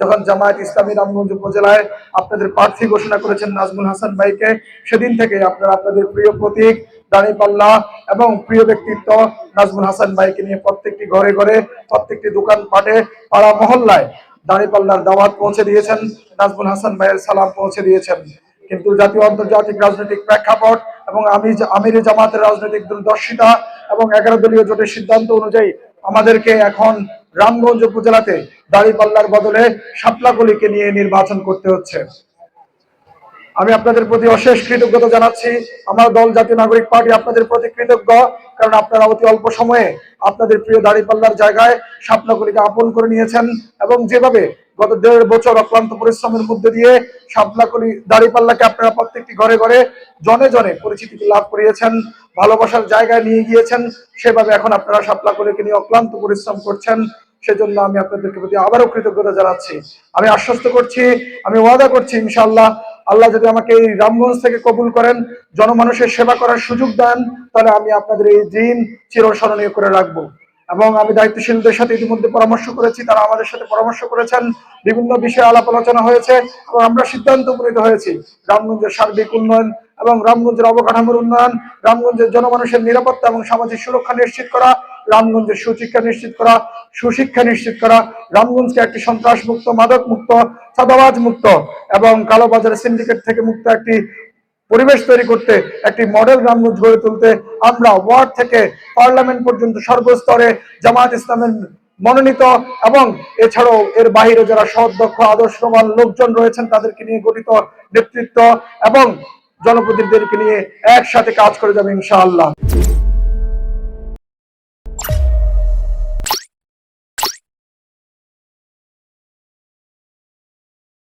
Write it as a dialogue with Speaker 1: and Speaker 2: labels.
Speaker 1: যখন জামায়াত ইসলামী রামগঞ্জ উপজেলায় আপনাদের প্রার্থী ঘোষণা করেছেন নাজমুল হাসান ভাইকে, সেদিন থেকে আপনারা আপনাদের প্রিয় প্রতীক দাঁড়িপাল্লা এবং প্রিয় ব্যক্তিত্ব নাজমুল হাসান ভাইকে নিয়ে প্রত্যেকটি ঘরে ঘরে, প্রত্যেকটি দোকান পাটে পাড়া মহল্লায় দাঁড়িপাল্লার দাওয়াত পৌঁছে দিয়েছেন, নাজমুল হাসান ভাইয়ের সালাম পৌঁছে দিয়েছেন। কিন্তু জাতীয় আন্তর্জাতিক রাজনৈতিক প্রেক্ষাপট এবং আমি আমির জামাতের রাজনৈতিক দূরদর্শিতা এবং এগারো দলীয় জোটের সিদ্ধান্ত অনুযায়ী আমাদেরকে এখন রামগঞ্জ উপজেলাতে দাড়িপাল্লার বদলে শাপলাকলিকে নিয়ে নির্বাচন করতে হচ্ছে। আমি আপনাদের প্রতি অশেষ কৃতজ্ঞতা জানাচ্ছি। আমার দল জাতীয় নাগরিক পার্টি আপনাদের প্রতি কৃতজ্ঞ, কারণ আপনারা অতি অল্প সময়ে আপনাদের প্রিয় দাড়িপাল্লার জায়গায় শাপলাকলিকে আপন করে নিয়েছেন এবং যেভাবে গত দেড় বছর অক্লান্ত পরিশ্রমের মধ্যে দিয়ে শাপলাকলি দাড়িপাল্লাকে আপনারা প্রত্যেকটি ঘরে ঘরে জনে জনে পরিচিতি লাভ করিয়েছেন। ভালোবাসার জায়গায় নিয়ে গিয়েছেন, সেভাবে এখন আপনারা শাপলাকলিকে নিয়ে অক্লান্ত পরিশ্রম করছেন, সেজন্য আমি আপনাদেরকে প্রতি আবারও কৃতজ্ঞতা জানাচ্ছি। আমি আশ্বস্ত করছি, আমি ওয়াদা করছি ইনশাল্লাহ আল্লাহ যদি আমাকে এই রামগঞ্জ থেকে কবুল করেন, জনমানুষের সেবা করার সুযোগ দেন, তাহলে আমি আপনাদের এই দিন চিরস্মরণীয় করে রাখব। এবং আমি দায়িত্বশীলদের সাথে ইতিমধ্যে পরামর্শ করেছি, তারা আমাদের সাথে পরামর্শ করেছেন, বিভিন্ন বিষয়ে আলাপ আলোচনা হয়েছে এবং আমরা সিদ্ধান্ত উপনীত হয়েছি। রামগঞ্জের সার্বিক উন্নয়ন এবং রামগঞ্জের অবকাঠামোর উন্নয়ন, রামগঞ্জের জনমানুষের নিরাপত্তা এবং সামাজিক সুরক্ষা নিশ্চিত করা, রামগঞ্জের সুশিক্ষা নিশ্চিত করা, সুশিক্ষা নিশ্চিত করা, রামগঞ্জকে একটি সন্ত্রাস মুক্ত মাদক মুক্ত চাঁদাবাজ মুক্ত এবং কালোবাজার সিন্ডিকেট থেকে মুক্ত একটি পরিবেশ তৈরি করতে, একটি মডেল গ্রামগঞ্জ গড়ে তুলতে আমরা ওয়ার্ড থেকে পার্লামেন্ট পর্যন্ত সর্বস্তরে জামায়াত ইসলামের মনোনীত এবং এছাড়াও এর বাহিরে যারা সদক্ষ দক্ষ, আদর্শবান লোকজন রয়েছেন তাদেরকে নিয়ে গঠিত নেতৃত্ব এবং জনপ্রতিনিধিদেরকে নিয়ে একসাথে কাজ করে যাবে ইনশাআল্লাহ।